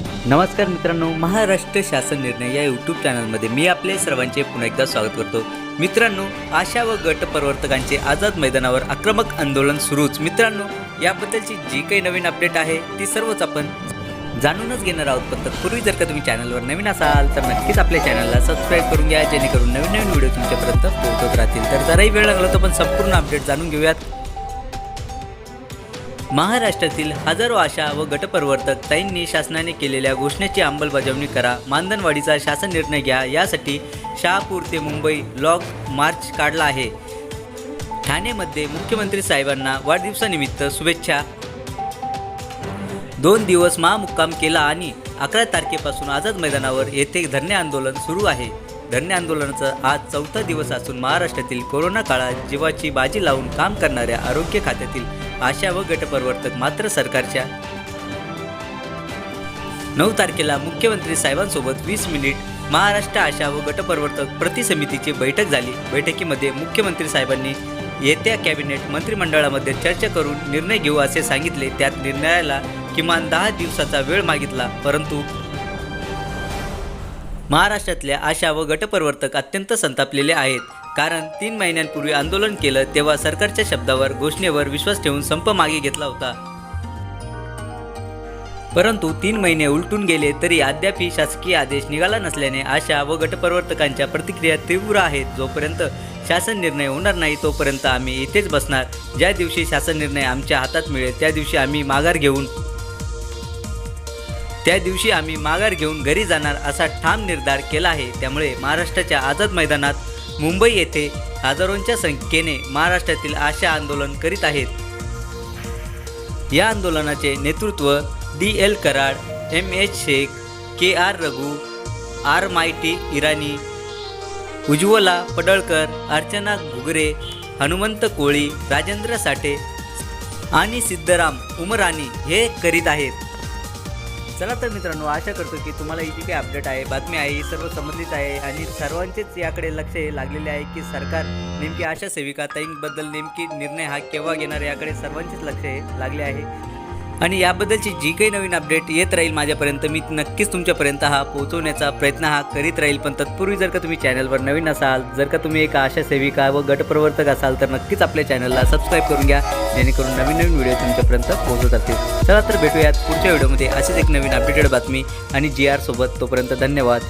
नमस्कार मित्रांनो महाराष्ट्र शासन निर्णय या यूट्यूब चॅनलमध्ये मी आपले सर्वांचे पुन्हा एकदा स्वागत करतो. मित्रांनो आशा व गट प्रवर्तकांचे आझाद मैदानावर आक्रमक आंदोलन सुरूच. मित्रांनो याबद्दलची जी काही नवीन अपडेट आहे ती सर्वच आपण जाणूनच घेणार आहोत. पण तत्पूर्वी जर का तुम्ही चॅनलवर नवीन असाल तर नक्कीच आपल्या चॅनलला सबस्क्राईब करून घ्या जेणेकरून नवीन नवीन व्हिडिओ तुमच्यापर्यंत पोहोचत राहतील. तर जराही वेळ लागला तर पण संपूर्ण अपडेट जाणून घेऊयात. महाराष्ट्रातील हजारो आशा व गटप्रवर्तक ताईंनी शासनाने केलेल्या घोषणेची अंमलबजावणी करा. मानधनवाढीचा शासन निर्णय घ्या. यासाठी शहापूर ते मुंबई लॉग मार्च काढला आहे. ठाणेमध्ये मुख्यमंत्री साहेबांना वाढदिवसानिमित्त शुभेच्छा. दोन दिवस महामुक्काम केला आणि अकरा तारखेपासून आझाद मैदानावर येथे धरणे आंदोलन सुरू आहे. धरणे आंदोलनाचा आज चौथा दिवस असून महाराष्ट्रातील कोरोना काळात जीवाची बाजी लावून काम करणाऱ्या आरोग्य खात्यातील आशा व गटप्रवर्तक मात्र सरकारच्या. नऊ तारखेला मुख्यमंत्री साहेबांसोबत वीस मिनिट महाराष्ट्र आशा व गटप्रवर्तक प्रति समितीची बैठक झाली. बैठकीमध्ये मुख्यमंत्री साहेबांनी येत्या कॅबिनेट मंत्रिमंडळामध्ये चर्चा करून निर्णय घेऊ असे सांगितले. त्यात निर्णयाला किमान दहा दिवसाचा वेळ मागितला परंतु महाराष्ट्रातल्या आशा व गटप्रवर्तक अत्यंत संतापलेले आहेत. कारण तीन महिन्यांपूर्वी आंदोलन केलं तेव्हा सरकारच्या शब्दावर घोषणेवर विश्वास ठेवून संप मागे घेतला होता. परंतु तीन महिने उलटून गेले तरी अद्यापही शासकीय आदेश निघाला नसल्याने आशा व गटप्रवर्तकांच्या प्रतिक्रिया तीव्र आहेत. जोपर्यंत शासन निर्णय होणार नाही तोपर्यंत आम्ही इथेच बसणार. ज्या दिवशी शासन निर्णय आमच्या हातात मिळेल त्या दिवशी आम्ही माघार घेऊन त्या दिवशी आम्ही माघार घेऊन घरी जाणार असा ठाम निर्धार केला आहे. त्यामुळे महाराष्ट्राच्या आझाद मैदानात मुंबई येथे हजारोंच्या संख्येने महाराष्ट्रातील आशा आंदोलन करीत आहेत. या आंदोलनाचे नेतृत्व D L Karad M H Shaikh K R Raghu R Maity Irani Ujjwala Padalkar Archana Ghugare Hanumant Koli Rajendra Sathe आणि सिद्धराम उमराणी हे करीत आहेत. चला तर मित्रांनो आशा करतो की तुम्हाला ही जी काही अपडेट आहे बातमी आहे ही सर्व संबंधित आहे आणि सर्वांचेच याकडे लक्ष हे लागलेले आहे की सरकार नेमकी आशा सेविका ताईंबद्दल नेमकी निर्णय हा केव्हा घेणार याकडे सर्वांचेच लक्ष हे लागले आहे. आणि याबद्दलची जी काही नवीन अपडेट येत राहील माझ्यापर्यंत मी नक्कीच तुमच्यापर्यंत हा पोहोचवण्याचा प्रयत्न हा करीत राहील. पण तत्पूर्वी जर का तुम्ही चॅनलवर नवीन असाल जर का तुम्ही एक आशा सेविका व गटप्रवर्तक असाल तर नक्कीच आपल्या चॅनलला सबस्क्राईब करून घ्या. जेणेकरून नवीन नवीन व्हिडिओ तुमच्यापर्यंत पोहोचत असतील. चला तर भेटूयात पुढच्या व्हिडिओमध्ये अशीच एक नवीन अपडेटेड बातमी आणि जी आर सोबत तोपर्यंत धन्यवाद.